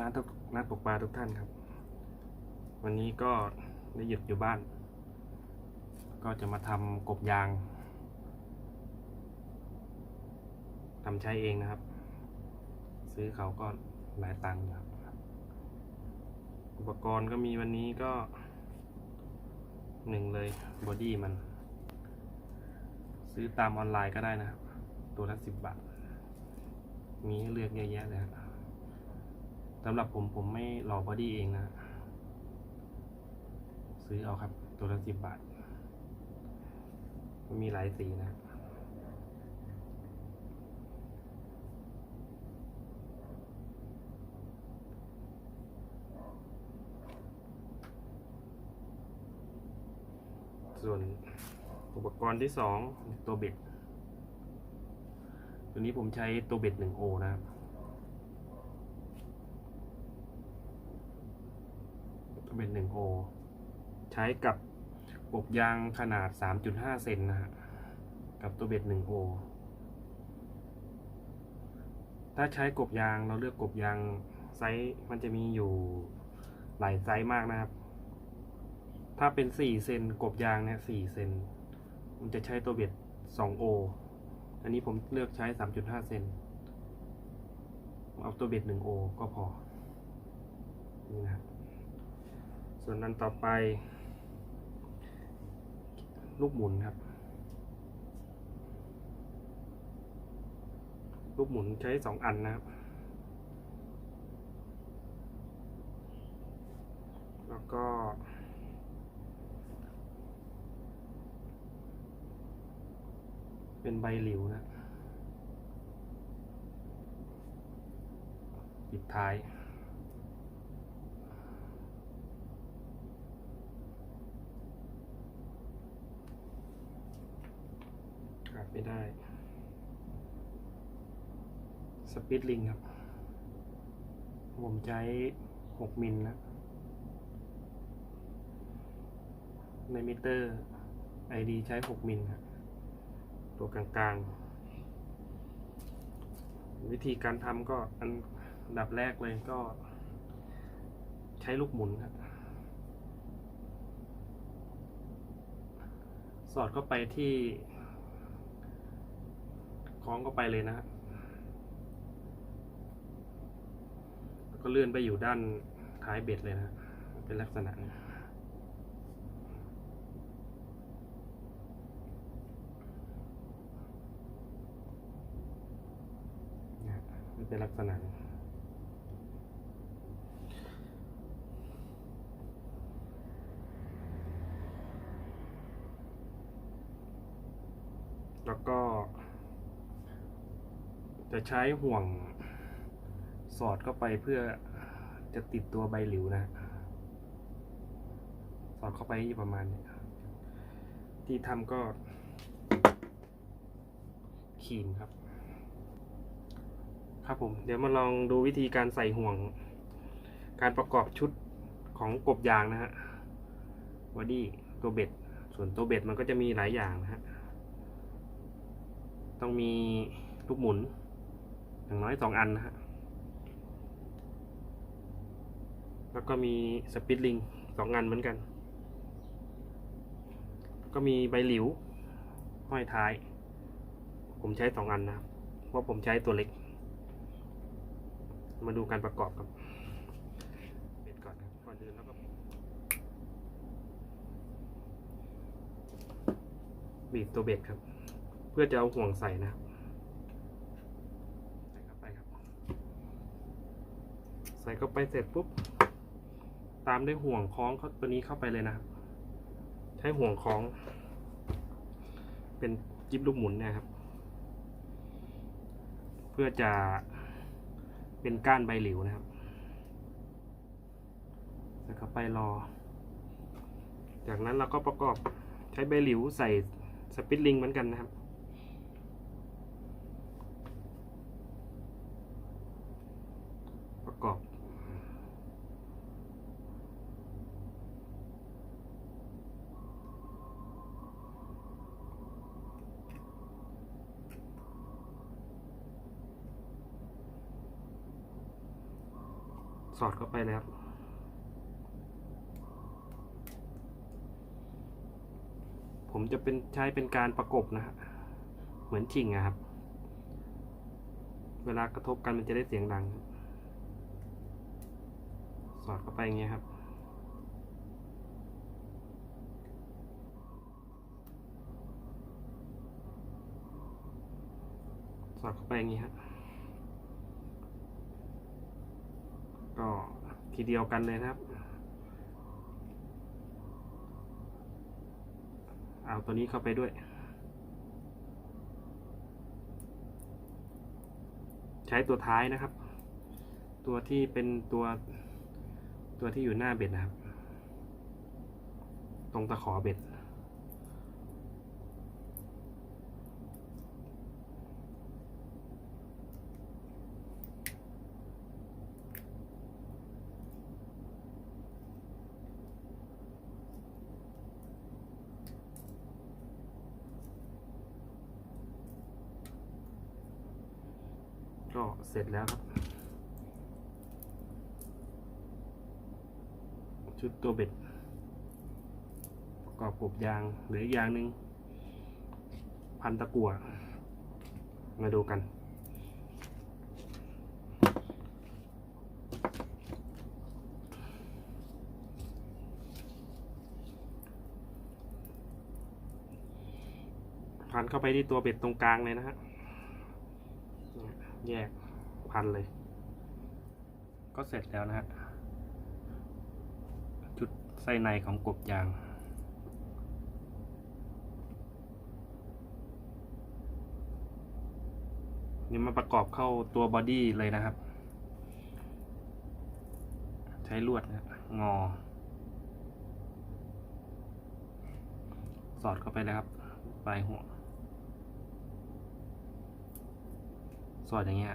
นานาทุกนักตกปลาทุกท่านครับ วันนี้ก็ได้หยุดอยู่บ้าน ก็จะมาทำกบยางทำใช้เองนะครับ ซื้อเขาก็หลายตังค์ครับอุปกรณ์ก็มีวันนี้ก็หนึ่งเลยบอดี้มัน ซื้อตามออนไลน์ก็ได้นะครับ ตัวละสิบบาท มีให้เลือกเยอะแยะเลยครับ สำหรับผมผมไม่หล่อบอดี้เองนะ ซื้อเอาครับ ตัวละสิบบาทมันมีหลายสีนะส่วนอุปกรณ์ที่สองตัวเบ็ด ตัวนี้ผมใช้ตัวเบ็ดหนึ่งโอนะครับ เป็นหนึ่งโอใช้กับกบยางขนาด 3.5 เซนนะฮะ กับตัวเบ็ด1โอถ้าใช้กบยางเราเลือกกบยางไซส์มันจะมีอยู่หลายไซส์มากนะครับ ถ้าเป็น4เซนกบยางเนี่ย4เซนมันจะใช้ตัวเบ็ด2โออันนี้ผมเลือกใช้ 3.5 เซนเอาตัวเบ็ด1โอก็พอ นี่นะครับ ส่วนอันต่อไป ลูกหมุนครับ ลูกหมุนใช้สองอันนะครับ แล้วก็เป็นใบหลิวนะปิดท้าย ขาด ไม่ได้ สปีดลิงครับ ผมใช้ 6 มิลนะ ในมิเตอร์ ID ใช้ 6 มิลครับตัวกลางๆ วิธีการทำก็อันดับแรกเลยก็ ใช้ลูกหมุนครับสอดเข้าไปที่ ล้องเข้าไปเลยนะฮะแล้วก็เลื่อนไปอยู่ด้านท้ายเบ็ดเลยนะ เป็นลักษณะนี้นะฮะเป็นลักษณะนี้แล้วก็ จะใช้ห่วงสอดเข้าไปเพื่อจะติดตัวใบหลิวนะ สอดเข้าไปอยู่ประมาณนี้ที่ทำก็ขีมครับ ครับผมเดี๋ยวมาลองดูวิธีการใส่ห่วง การประกอบชุดของกบยางนะฮะบอดี้ตัวเบ็ด ส่วนตัวเบ็ดมันก็จะมีหลายอย่างนะฮะ ต้องมีลูกหมุน อย่างน้อยสองอันนะฮะ แล้วก็มีสปิดลิงสองอันเหมือนกัน ก็มีใบหลิว ห้อยท้าย ผมใช้สองอันนะครับ เพราะผมใช้ตัวเล็ก มาดูการประกอบครับเบ็ดก่อนครับก่อนอื่นแล้วก็บีบตัวเบ็ดครับ เพื่อจะเอาห่วงใส่นะครับ ใส่เข้าไปครับใส่เข้าไปเสร็จปุ๊บ ตามด้วยห่วงคล้องเขาตัวนี้เข้าไปเลยนะครับ ใช้ห่วงคล้อง เป็นจิ๊บลูกหมุนนะครับ เพื่อจะเป็นก้านใบหลิวนะครับแล้วก็ไปรอ จากนั้นเราก็ประกอบใช้ใบหลิวใส่สปิตลิงเหมือนกันนะครับ ประกอบ สอดเข้าไปแล้วผมจะเป็นใช้เป็นการประกบนะฮะเหมือนชิงอะครับ เวลากระทบกันมันจะได้เสียงดัง สอดเข้าไปอย่างเงี้ยครับ สอดเข้าไปอย่างนี้ครับ ก็ทีเดียวกันเลยนะครับ เอาตัวนี้เข้าไปด้วย ใช้ตัวท้ายนะครับ ตัวที่เป็นตัวตัวที่อยู่หน้าเบ็ดนะครับ ตรงตะขอเบ็ด ก็ เสร็จแล้วครับ ชุดตัวเบ็ดประกอบกบยางหรืออีกอย่างหนึ่งพันตะกั่วมาดูกันพันเข้าไปที่ตัวเบ็ดตรงกลางเลยนะฮะ แยกพันเลย ก็เสร็จแล้วนะฮะชุดไส้ในของกบยางนี่มาประกอบเข้าตัวบอดี้เลยนะครับ ใช้ลวดนะงอ สอดเข้าไปเลยครับปลายหัว สอดอย่างเงี้ย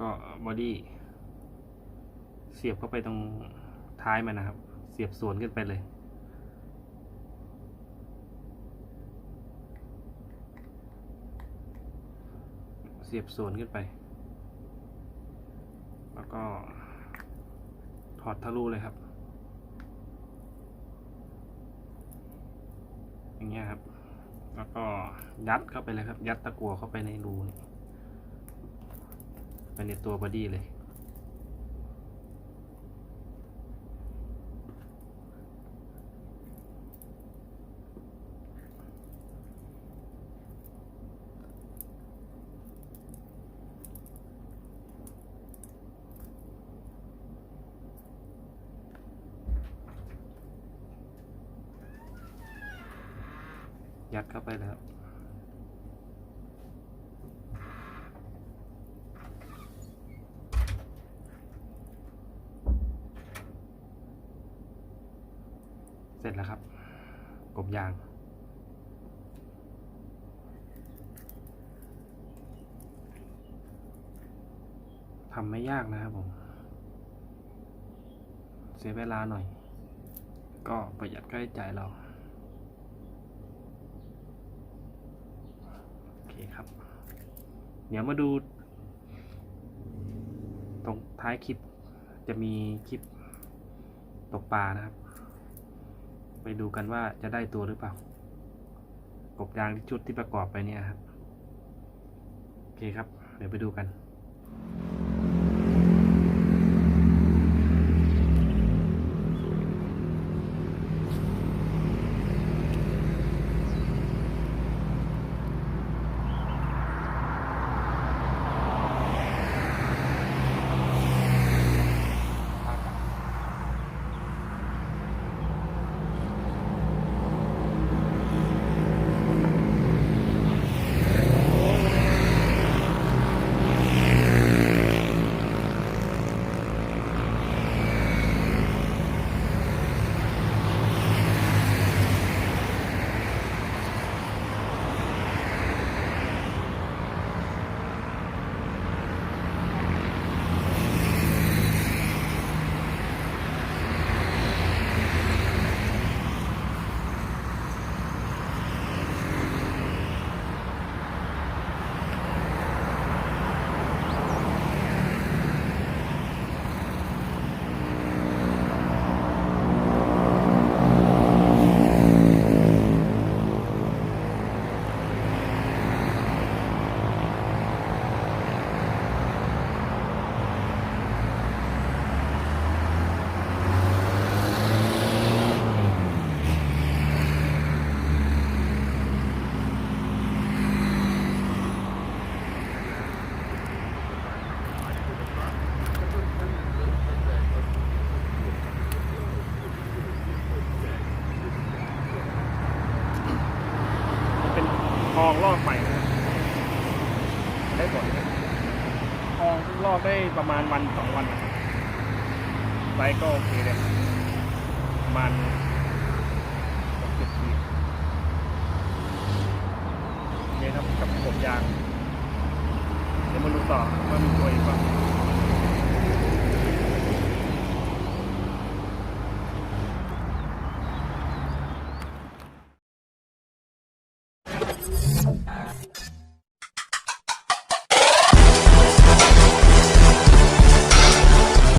ก็บอดี้เสียบเข้าไปตรงท้ายมันนะครับ เสียบสวนขึ้นไปเลยเสียบสวนขึ้นไป แล้วก็ถอดทะลุเลยครับ อย่างเงี้ยครับ แล้วก็ยัดเข้าไปเลยครับ ยัดตะกัวเข้าไปในรูนี่ไปในตัวบอดี้เลย ยัดเข้าไปแล้วเสร็จแล้วครับ กบยาง ทำไม่ยากนะครับผม เสียเวลาหน่อย ก็ประหยัดค่าใช้จ่ายเรา เครับ เดี๋ยวมาดู ตรงท้ายคลิปจะมีคลิปตกปลานะครับ ไปดูกันว่าจะได้ตัวหรือเปล่ากบยางที่ชุดที่ประกอบไปเนี่ยครับ โอเคครับ เดี๋ยวไปดูกัน ค องลอกใหม่นะได้ผลทองลอกได้ประมาณวันสองวันไซส์ก็โอเคเลยประมาณหกสิบขีดนี่ยครับกับผมยาง เดี๋ยวมาดูต่อว่ามีตัวอีกบ้าง